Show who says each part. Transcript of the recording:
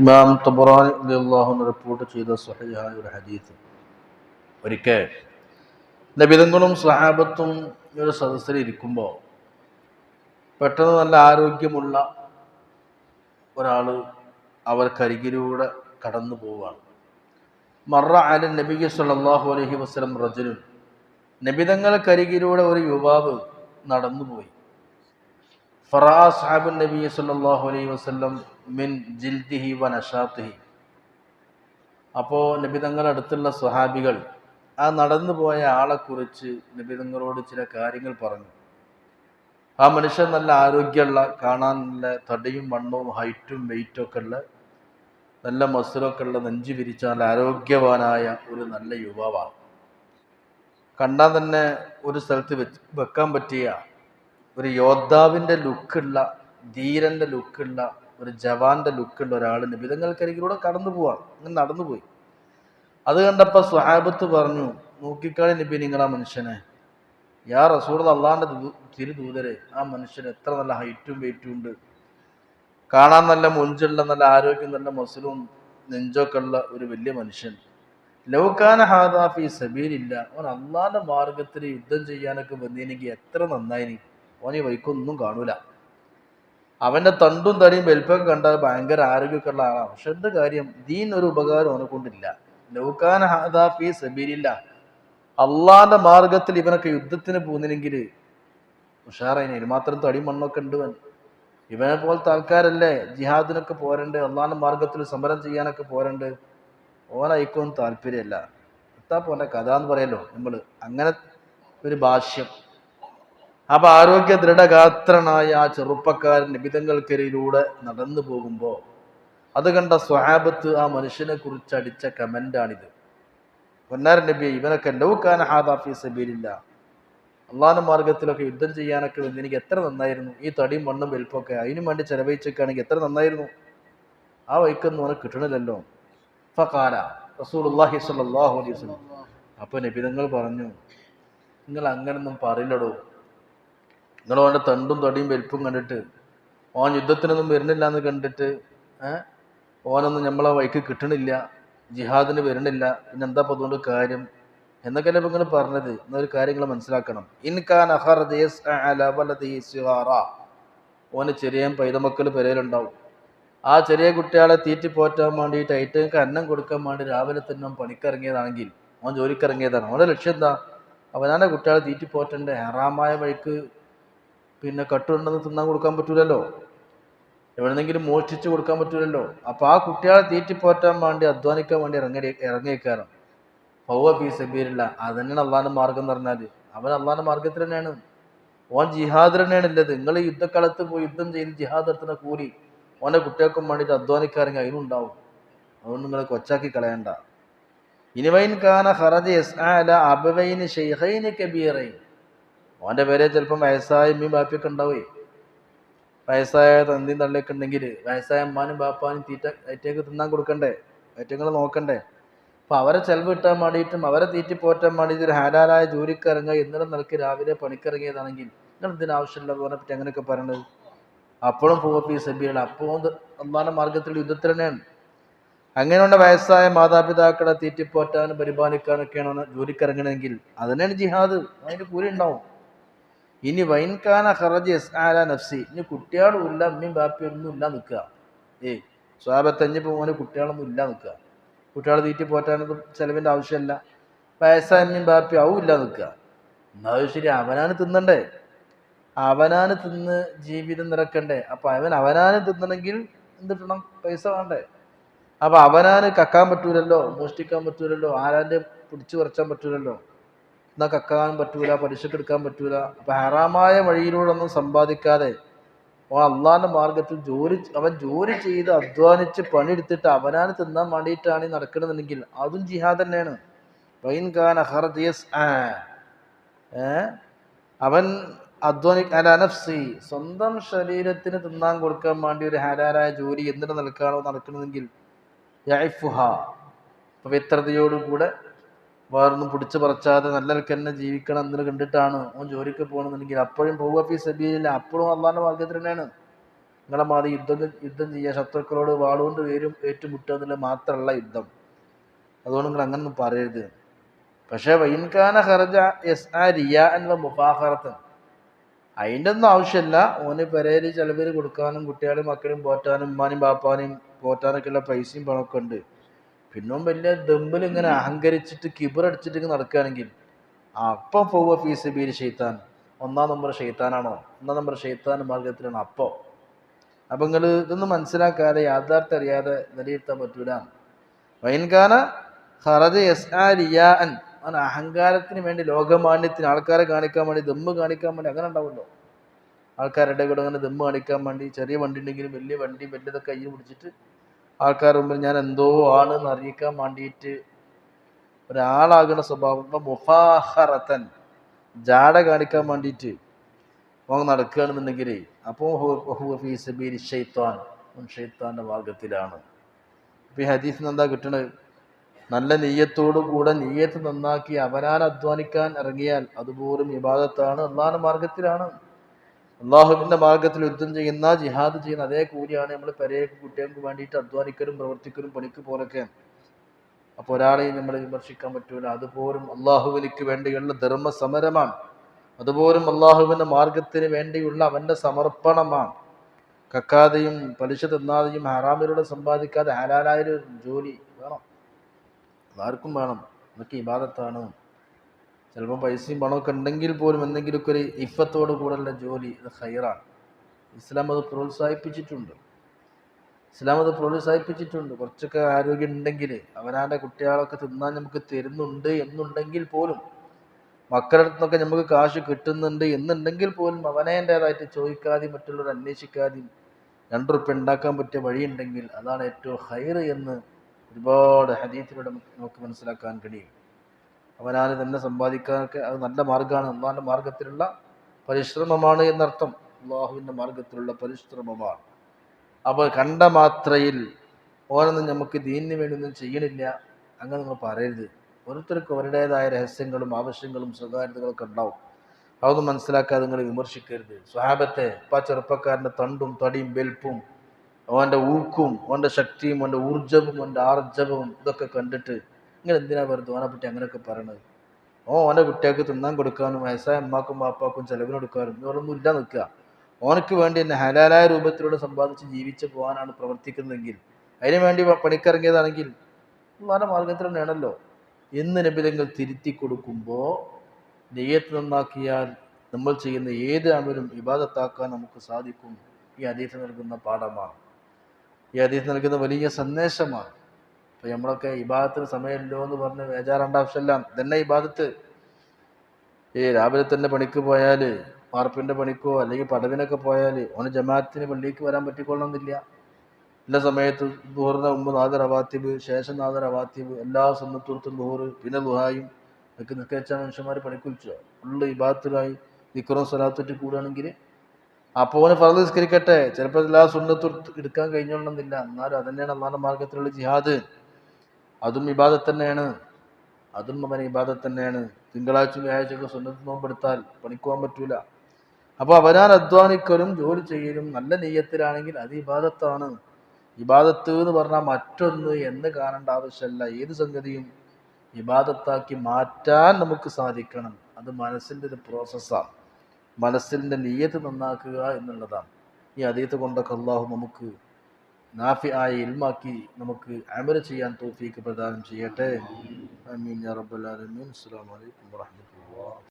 Speaker 1: ഇമാം തബറാൻ അള്ളാഹുന്ന് റിപ്പോർട്ട് ചെയ്ത സ്വഹീഹായ ഒരു ഹദീസ്. ഒരിക്കൽ നബിതങ്ങളും സഹാബത്തും ഒരു സദസ്സിൽ ഇരിക്കുമ്പോൾ പെട്ടെന്ന് നല്ല ആരോഗ്യമുള്ള ഒരാൾ അവർക്കരികിലൂടെ കടന്നു പോവുകയാണ്. മറ അല നബി സല്ലല്ലാഹു അലൈഹി വസല്ലം റജനും നബിതങ്ങൾക്കരികിലൂടെ ഒരു യുവാവ് നടന്നുപോയി. ഫറാ നബി സല്ലല്ലാഹു അലൈഹി മിൻ വ അപ്പോൾ നബിതങ്ങളുടെ അടുത്തുള്ള സ്വഹാബികൾ ആ നടന്നു പോയ ആളെക്കുറിച്ച് നബിതങ്ങളോട് ചില കാര്യങ്ങൾ പറഞ്ഞു. ആ മനുഷ്യൻ നല്ല ആരോഗ്യമുള്ള കാണാൻ നല്ല തടിയും വണ്ണവും ഹൈറ്റും വെയിറ്റും ഒക്കെ ഉള്ള നല്ല മസിലൊക്കെ ഉള്ള നെഞ്ചു വിരിച്ച നല്ല ആരോഗ്യവാനായ ഒരു നല്ല യുവാവാണ്. കണ്ടാൽ തന്നെ ഒരു സ്ഥലത്ത് വെക്കാൻ പറ്റിയ ഒരു യോദ്ധാവിന്റെ ലുക്കുള്ള ധീരന്റെ ലുക്കുള്ള ഒരു ജവാന്റെ ലുക്കുള്ള ഒരാൾ നിബിതങ്ങൾക്കരികിലൂടെ കടന്നു പോവാണ്. അങ്ങനെ നടന്നു പോയി. അത് കണ്ടപ്പോൾ സ്വഹാബത്ത് പറഞ്ഞു നോക്കിക്കാളി നബി ആ മനുഷ്യനെ. യാ റസൂർ അള്ളാന്റെ തിരുദൂതരെ ആ മനുഷ്യൻ എത്ര നല്ല ഹൈറ്റും വെയിറ്റും ഉണ്ട്. കാണാൻ നല്ല മുഞ്ചുള്ള നല്ല ആരോഗ്യം നല്ല മസിലും നെഞ്ചൊക്കെ ഉള്ള ഒരു വലിയ മനുഷ്യൻ. ലൗക്കാന ഹാദാഫി സബീലില്ല. അവൻ അള്ളാന്റെ മാർഗത്തിൽ യുദ്ധം ചെയ്യാനൊക്കെ വന്നിനെങ്കിൽ എത്ര നന്നായിനി. ഈ വൈക്കൊന്നും കാണൂല. അവന്റെ തണ്ടും തടിയും വലിപ്പൊക്കെ കണ്ടാൽ ഭയങ്കര ആരോഗ്യമൊക്കെ ഉള്ള ആളാണ്. പക്ഷെ എന്ത് കാര്യം? ദീൻ ഒരു ഉപകാരം അവനെ കൊണ്ടില്ല. ലോകാൻ ഹാദാഫി സബീരില്ല അള്ളാന്റെ മാർഗത്തിൽ ഇവനൊക്കെ യുദ്ധത്തിന് പോകുന്നില്ലെങ്കിൽ ഉഷാറായിന് ഇതിന് മാത്രം തടി മണ്ണൊക്കെ ഉണ്ട് ഇവനെ പോലത്തെ ആൾക്കാരല്ലേ? ജിഹാദിനൊക്കെ പോരണ്ട്. അള്ളാന്റെ മാർഗത്തിൽ സമരം ചെയ്യാനൊക്കെ പോരണ്ട്. ഓനായിക്കൊന്നും താല്പര്യമല്ല. എത്താ പോന്റെ കഥ എന്ന് പറയല്ലോ നമ്മൾ അങ്ങനെ ഒരു ഭാഷ്യം. അപ്പൊ ആരോഗ്യ ദൃഢഗാത്രനായ ആ ചെറുപ്പക്കാരൻ നിബിതങ്ങൾക്കരിയിലൂടെ നടന്നു പോകുമ്പോൾ അത് കണ്ട സ്വഹാബത്ത് ആ മനുഷ്യനെ കുറിച്ച് അടിച്ച കമന്റാണിത്. പൊന്നാരൻ നബി ഇവനൊക്കെ ലൗക്കാന ഹാദാഫി സബീലില്ല. അള്ളാഹുന്റെ മാർഗത്തിലൊക്കെ യുദ്ധം ചെയ്യാനൊക്കെ വന്ന് എനിക്ക് എത്ര നന്നായിരുന്നു. ഈ തടിയും മണ്ണും വലിപ്പമൊക്കെ അതിനു വേണ്ടി ചെലവഴിച്ചൊക്കെയാണെങ്കിൽ എത്ര നന്നായിരുന്നു. ആ വൈക്കൊന്നും അവനെ കിട്ടണില്ലല്ലോ. ഫകാല റസൂലുള്ളാഹി സ്വല്ലല്ലാഹു അലൈഹി വസല്ലം. അപ്പോൾ നബിതങ്ങൾ പറഞ്ഞു നിങ്ങൾ അങ്ങനൊന്നും പറയില്ലടോ. നിങ്ങൾ അവന്റെ തണ്ടും തടിയും വലിപ്പും കണ്ടിട്ട് ഓൻ യുദ്ധത്തിനൊന്നും വരുന്നില്ല എന്ന് കണ്ടിട്ട് ഓനൊന്നും നമ്മളെ വൈക്ക് കിട്ടണില്ല ജിഹാദിന് വരുന്നില്ല പിന്നെ എന്താ ഇപ്പൊ അതുകൊണ്ട് കാര്യം? എന്നൊക്കെയല്ലേ ഇപ്പൊ ഇങ്ങനെ പറഞ്ഞത്. എന്നൊരു കാര്യങ്ങൾ മനസ്സിലാക്കണം. ഇൻകാൻ ഓന് ചെറിയ പൈതമക്കൾ പെരയിലുണ്ടാവും ആ ചെറിയ കുട്ടികളെ തീറ്റി പോറ്റാൻ വേണ്ടിയിട്ട് ഐറ്റങ്ങൾക്ക് അന്നം കൊടുക്കാൻ വേണ്ടി രാവിലെ തന്നെ പണിക്കിറങ്ങിയതാണെങ്കിൽ അവൻ ജോലിക്കിറങ്ങിയതാണ്. അവന്റെ ലക്ഷ്യം എന്താ? അവനാന്റെ കുട്ടികളെ തീറ്റി പോറ്റേണ്ട? ഹറാമായ വഴിക്ക് പിന്നെ കട്ടുണ്ടെന്ന് തിന്നാൻ കൊടുക്കാൻ പറ്റൂലല്ലോ. എവിടെന്നെങ്കിലും മോഷ്ടിച്ച് കൊടുക്കാൻ പറ്റൂലല്ലോ. അപ്പൊ ആ കുട്ടികളെ തീറ്റിപ്പോറ്റാൻ വേണ്ടി അധ്വാനിക്കാൻ വേണ്ടി ഇറങ്ങി ഇറങ്ങിയേക്കാരം ഫൗവ ബി സബീരില്ല അത് തന്നെയാണ് അള്ളാന്റെ മാർഗം എന്ന് പറഞ്ഞാൽ അവൻ അള്ളാന്റെ മാർഗത്തിൽ തന്നെയാണ്. ഓൻ ജിഹാദ് തന്നെയാണ് ഉള്ളത്. നിങ്ങൾ യുദ്ധക്കളത്ത് പോയി യുദ്ധം ചെയ്ത് ജിഹാദ് നടത്തുന്ന കൂലി ഓന്റെ കുട്ടികൾക്കും വേണ്ടിയിട്ട് അധ്വാനിക്കാരെങ്കിൽ അതിനുണ്ടാവും അതുകൊണ്ട് നിങ്ങൾ കൊച്ചാക്കി കളയണ്ട. ഇനിവൈൻ കാന ഹറജ് എസ് അബവൈന് ഷെയ്ഖൈന് കബീറൈൻ. ഓന്റെ പേരെ ചിലപ്പം വയസ്സായ മീൻ ബാപ്പിയൊക്കെ ഉണ്ടാവേ. വയസ്സായ തന്തിയും തള്ളിയൊക്കെ ഉണ്ടെങ്കിൽ വയസ്സായ അമ്മാനും ബാപ്പാനും തീറ്റ ഏറ്റേക്ക് തിന്നാൻ കൊടുക്കണ്ടേ? ഏറ്റങ്ങൾ നോക്കണ്ടേ? അപ്പൊ അവരെ ചെലവ് കിട്ടാൻ വേണ്ടിയിട്ടും അവരെ തീറ്റി പോറ്റാൻ വേണ്ടിയിട്ട് ഒരു ഹാലാലായ ജോലിക്ക് ഇറങ്ങുക എന്നിട്ട് നിലയ്ക്ക് രാവിലെ പണിക്കിറങ്ങിയതാണെങ്കിൽ നിങ്ങൾ എന്തിനാവശ്യമില്ല അവനെ പറ്റി അങ്ങനെയൊക്കെ പറയണത്? അപ്പോഴും പോവപ്പി സബിയാണ് അപ്പോഴും അമ്മാന മാർഗത്തിൽ യുദ്ധത്തിൽ തന്നെയാണ്. അങ്ങനെയുള്ള വയസ്സായ മാതാപിതാക്കളെ തീറ്റിപ്പോറ്റാനും പരിപാലിക്കാനൊക്കെയാണ് ജോലിക്കിറങ്ങണമെങ്കിൽ അതിനാണ് ജിഹാദ്. അതിന്റെ കൂലി ഉണ്ടാവും. ഇനി വൈൻകാന ഹറജ് ആല നഫ്സി. ഇനി കുട്ടികളും അമ്മയും ബാപ്പിയൊന്നും ഇല്ല നിൽക്കുക. ഏയ് സ്വാപത്തഞ്ഞ് പോകുന്ന കുട്ടികളൊന്നും ഇല്ല നിൽക്കുക. കുട്ടികളെ തീറ്റി പോറ്റാനൊന്നും ചിലവിന്റെ ആവശ്യമില്ല. വയസ്സായ അമ്മയും ബാപ്പിയും ആവും ഇല്ല നിൽക്കുക. എന്നാലും ശരി അവനാണ് തിന്നണ്ടേ. അവനാണ് തിന്ന് ജീവിതം നിറക്കണ്ടേ. അപ്പൊ അവൻ അവനാണ് തിന്നണമെങ്കിൽ എന്തിട്ടണം പൈസ വേണ്ടേ. അപ്പൊ അവനാന് കക്കാൻ പറ്റൂലല്ലോ മോഷ്ടിക്കാൻ പറ്റൂലല്ലോ ആരാന്റെ പിടിച്ചു പറിച്ചാൻ പറ്റൂലല്ലോ. എന്നാ കക്കാൻ പറ്റൂല പലിശക്ക് എടുക്കാൻ പറ്റൂല. അപ്പം ഹറാമായ വഴിയിലൂടെ ഒന്നും സമ്പാദിക്കാതെ ആ അള്ളാഹിന്റെ മാർഗത്തിൽ ജോലി അവൻ ജോലി ചെയ്ത് അധ്വാനിച്ച് പണിയെടുത്തിട്ട് അവനാണ് തിന്നാൻ വേണ്ടിയിട്ടാണ് ഈ നടക്കണമെന്നുണ്ടെങ്കിൽ അതും ജിഹാദ് തന്നെയാണ്. വൈൻ ഖാൻ ഏ അവൻ അധ്വാനി അനഫ്സി സ്വന്തം ശരീരത്തിന് തിന്നാൻ കൊടുക്കാൻ വേണ്ടി ഒരു ഹരാരായ ജോലി എന്തിനു നിൽക്കാണോ നടക്കണമെങ്കിൽ യഅഫുഹ പവിത്രതയോടുകൂടെ വേറൊന്നും പിടിച്ചു പറിച്ചാതെ നല്ല തന്നെ ജീവിക്കണം എന്ന് കണ്ടിട്ടാണ് ഓൻ ജോലിക്ക് പോകണമെന്നുണ്ടെങ്കിൽ അപ്പോഴും പോവുക ഫീ സബീലില്ല. അപ്പോഴും അള്ളാന്റെ മാർഗത്തിൽ തന്നെയാണ്. നിങ്ങളെ മാറി യുദ്ധം യുദ്ധം ചെയ്യുക ശത്രുക്കളോട് വാളുകൊണ്ട് വേരും ഏറ്റുമുട്ടുക എന്നുള്ളത് മാത്രമല്ല യുദ്ധം. അതുകൊണ്ട് നിങ്ങൾ അങ്ങനൊന്നും പറയരുത്. പക്ഷേ വൈൻകാന ഹർജ എസ് ആ റിയ എന്ന മുഫാഹറത്ത് അതിന്റെ ഒന്നും ആവശ്യമില്ല. ഓന് പെരേര് ചിലവര് കൊടുക്കാനും കുട്ടികളും മക്കളും പോറ്റാനും ഉമ്മാനും ബാപ്പാനും പോറ്റാനൊക്കെയുള്ള പൈസയും പണമൊക്കെ ഉണ്ട്. പിന്നും വലിയ ദമ്പിൽ ഇങ്ങനെ അഹങ്കരിച്ചിട്ട് കിബറടിച്ചിട്ട് നടക്കുകയാണെങ്കിൽ അപ്പം പോവുക ഫീസ് ബീര് ഷെയ്ത്താൻ ഒന്നാം നമ്പർ ഷെയ്ത്താനാണോ ഒന്നാം നമ്പർ ഷെയ്ത്താൻ മാർഗത്തിലാണ് അപ്പോൾ അപ്പം നിങ്ങൾ ഇതൊന്നും മനസ്സിലാക്കാതെ യാഥാർത്ഥ്യം അറിയാതെ വിലയിരുത്താൻ പറ്റൂല. വൈൻകാന ഹറജ് എസ് ആ റിയാൻ അവൻ അഹങ്കാരത്തിന് വേണ്ടി ലോകമാന്യത്തിന് ആൾക്കാരെ കാണിക്കാൻ വേണ്ടി ദമ്മ് കാണിക്കാൻ വേണ്ടി അങ്ങനെ ഉണ്ടാവുമല്ലോ. ആൾക്കാരുടെ കൂടെ അങ്ങനെ ദമ്മ് കാണിക്കാൻ വേണ്ടി ചെറിയ വണ്ടി ഉണ്ടെങ്കിലും വലിയ വണ്ടി വലിയതൊക്കെ കയ്യിൽ പിടിച്ചിട്ട് ആൾക്കാരുടെ മുമ്പിൽ ഞാൻ എന്തോ ആണ് എന്ന് അറിയിക്കാൻ വേണ്ടിയിട്ട് ഒരാളാകുന്ന സ്വഭാവം. മുഫാഹറത്തൻ ജാട കാണിക്കാൻ വേണ്ടിയിട്ട് അവൻ നടക്കുകയാണെന്നുണ്ടെങ്കിൽ അപ്പോൾ ഷെയ്ത്താൻ ഷെയ്ത്താന്റെ മാർഗത്തിലാണ് ഈ ഹദീസിന് എന്താ കിട്ടണത്? നല്ല നെയ്യത്തോടു കൂടെ നെയ്യത്ത് നന്നാക്കി അവനാൽ അധ്വാനിക്കാൻ ഇറങ്ങിയാൽ അതുപോലും വിവാദത്താണ് അള്ളാഹ് മാർഗത്തിലാണ് അള്ളാഹുവിന്റെ മാർഗത്തിൽ യുദ്ധം ചെയ്യുന്ന ജിഹാദ് ചെയ്യുന്ന അതേ കൂലിയാണ് നമ്മൾ പെരേക്ക് കുട്ടികൾക്ക് വേണ്ടിയിട്ട് അധ്വാനിക്കലും പ്രവർത്തിക്കലും പണിക്ക് പോലൊക്കെ അപ്പോൾ ഒരാളെയും നമ്മൾ വിമർശിക്കാൻ പറ്റൂല. അതുപോലും അള്ളാഹുവിനിക്ക് വേണ്ടിയുള്ള ധർമ്മ സമരമാണ് അതുപോലും അള്ളാഹുവിന്റെ മാർഗത്തിന് വേണ്ടിയുള്ള അവന്റെ സമർപ്പണമാണ്. കക്കാതെയും പലിശ തിന്നാതെയും ഹറാമിലൂടെ സമ്പാദിക്കാതെ ഹലാലായൊരു ജോലി വേണം. അതാർക്കും വേണം. അതൊക്കെ ഇബാദത്താണ്. ചിലപ്പോൾ പൈസയും പണമൊക്കെ ഉണ്ടെങ്കിൽ പോലും എന്തെങ്കിലുമൊക്കെ ഒരു ഇഫത്തോട് കൂടെയുള്ള ജോലി അത് ഹൈറാണ് ഇസ്ലാം അത് പ്രോത്സാഹിപ്പിച്ചിട്ടുണ്ട്. ഇസ്ലാം അത് പ്രോത്സാഹിപ്പിച്ചിട്ടുണ്ട്. കുറച്ചൊക്കെ ആരോഗ്യം ഉണ്ടെങ്കിൽ അവനാന്റെ കുട്ടികളൊക്കെ തിന്നാൻ നമുക്ക് തരുന്നുണ്ട് എന്നുണ്ടെങ്കിൽ പോലും മക്കളുടെ നിന്നൊക്കെ നമുക്ക് കാശ് കിട്ടുന്നുണ്ട് എന്നുണ്ടെങ്കിൽ പോലും അവനേന്റെതായിട്ട് ചോദിക്കാതെയും മറ്റുള്ളവർ അന്വേഷിക്കാതെയും രണ്ട് റുപ്യ ഉണ്ടാക്കാൻ പറ്റിയ വഴിയുണ്ടെങ്കിൽ അതാണ് ഏറ്റവും ഹൈറ് എന്ന് ഒരുപാട് ഹദീത്തിലൂടെ നമുക്ക് മനസ്സിലാക്കാൻ കഴിയും. അവനാണ് തന്നെ സമ്പാദിക്കാനൊക്കെ അത് നല്ല മാർഗമാണ്. അള്ളാഹിന്റെ മാർഗത്തിലുള്ള പരിശ്രമമാണ് എന്നർത്ഥം. അള്ളാഹുവിന്റെ മാർഗത്തിലുള്ള പരിശ്രമമാണ്. അപ്പോൾ കണ്ട മാത്രയിൽ ഓരോന്നും നമുക്ക് ദീനിന് വേണ്ടിയൊന്നും ചെയ്യണില്ല. അങ്ങനെ നിങ്ങൾ പറയരുത്. ഓരോരുത്തർക്കും അവരുടേതായ രഹസ്യങ്ങളും ആവശ്യങ്ങളും സ്വകാര്യതകളൊക്കെ ഉണ്ടാവും. അതൊന്നും മനസ്സിലാക്കാതെ നിങ്ങൾ വിമർശിക്കരുത്. സ്വഹാബത്തെ ഇപ്പം ചെറുപ്പക്കാരന്റെ തണ്ടും തടിയും വെൽപ്പും അവന്റെ ഊക്കും അവന്റെ ശക്തിയും അവന്റെ ഊർജവും അവന്റെ ആർജവവും ഇതൊക്കെ കണ്ടിട്ട് നിങ്ങൾ എന്തിനാ വെറുതെ ഓനെ പറ്റി അങ്ങനെയൊക്കെ പറയണത്? ഓ ഓന്റെ കുട്ടികൾക്ക് തിന്നാൻ കൊടുക്കാനും വയസ്സായ അമ്മാക്കും പാപ്പാക്കും ചെലവിനെടുക്കാനും ഇവരൊന്നും ഇല്ല നിൽക്കുക. ഓനക്ക് വേണ്ടി തന്നെ ഹലാലായ രൂപത്തിലൂടെ സമ്പാദിച്ച് ജീവിച്ച് പോകാനാണ് പ്രവർത്തിക്കുന്നതെങ്കിൽ അതിനു വേണ്ടി പണിക്കിറങ്ങിയതാണെങ്കിൽ വളരെ മാർഗത്തിൽ തന്നെയാണല്ലോ. എന്ന് നബിതങ്ങൾ തിരുത്തി കൊടുക്കുമ്പോൾ നെയ്യത്ത് നന്നാക്കിയാൽ നമ്മൾ ചെയ്യുന്ന ഏത് അമലും വിവാദത്താക്കാൻ നമുക്ക് സാധിക്കും. ഈ അതീത് നൽകുന്ന പാഠമാണ്. ഈ അതീത് നൽകുന്ന വലിയ സന്ദേശമാണ്. ഇപ്പം നമ്മളൊക്കെ ഇബാദത്തിന് സമയമില്ലോ എന്ന് പറഞ്ഞ് വേജാറേണ്ട ആവശ്യമില്ല തന്നെ ഇബാദത്ത്. ഈ രാവിലെ തന്നെ പണിക്ക് പോയാൽ വാർപ്പിന്റെ പണിക്കോ അല്ലെങ്കിൽ പടവിനൊക്കെ പോയാൽ ഓന് ജമാഅത്തിന് പള്ളിക്ക് വരാൻ പറ്റിക്കൊള്ളണമെന്നില്ല എല്ലാ സമയത്ത് ദുഹറിന് മുമ്പ് നാദർ അവാത്തിബ് ശേഷം നാദർ അവാത്തിബ് എല്ലാ സുന്നത്തുറത്തും ദുഹറ് പിന്നെ ദുഹായും ഒക്കെ നിൽക്കച്ച മനുഷ്യന്മാർ പണിക്കുറിച്ചോ ഫുള്ള് ഇബാത്തിലായി നിക്കറും സ്വലാത്തിട്ട് കൂടുകയാണെങ്കിൽ അപ്പോൾ ഓന് ഫറദ് നിസ്കരിക്കട്ടെ. ചിലപ്പോൾ എല്ലാ സുന്നത്തും എടുക്കാൻ കഴിഞ്ഞോളണമെന്നില്ല എന്നാലും അതന്നെയാണ് അള്ളാഹുടെ മാർഗത്തിലുള്ള ജിഹാദ്. അതും ഇബാദത്ത് തന്നെയാണ്. അതും അവൻ ഇബാദത്ത് തന്നെയാണ്. തിങ്കളാഴ്ച വ്യാഴാഴ്ചയൊക്കെ സുന്നത്ത് നോമ്പെടുത്താൽ പണിക്കുവാൻ പറ്റൂല. അപ്പോൾ അവനാൽ അധ്വാനിക്കലും ജോലി ചെയ്യലും നല്ല നെയ്യത്തിലാണെങ്കിൽ അത് ഇബാദത്താണ്. ഇബാദത്ത് എന്ന് പറഞ്ഞാൽ മറ്റൊന്ന് എന്ന് കാണേണ്ട ആവശ്യമല്ല. ഏത് സംഗതിയും ഇബാദത്താക്കി മാറ്റാൻ നമുക്ക് സാധിക്കണം. അത് മനസ്സിന്റെ ഒരു പ്രോസസ്സാണ് മനസ്സിന്റെ നെയ്യത്ത് നന്നാക്കുക എന്നുള്ളതാണ്. ഈ അതീത്ത് കൊണ്ടൊക്കെ അള്ളാഹു നമുക്ക് നാഫി ആയ ഇൽമാക്കി നമുക്ക് അമല ചെയ്യാൻ തോഫീക്ക് പ്രദാനം ചെയ്യട്ടെ. അമീൻ റബ്ബൽ ആലമീൻ. അലൈക്കും വറഹ്മത്തുള്ളാഹി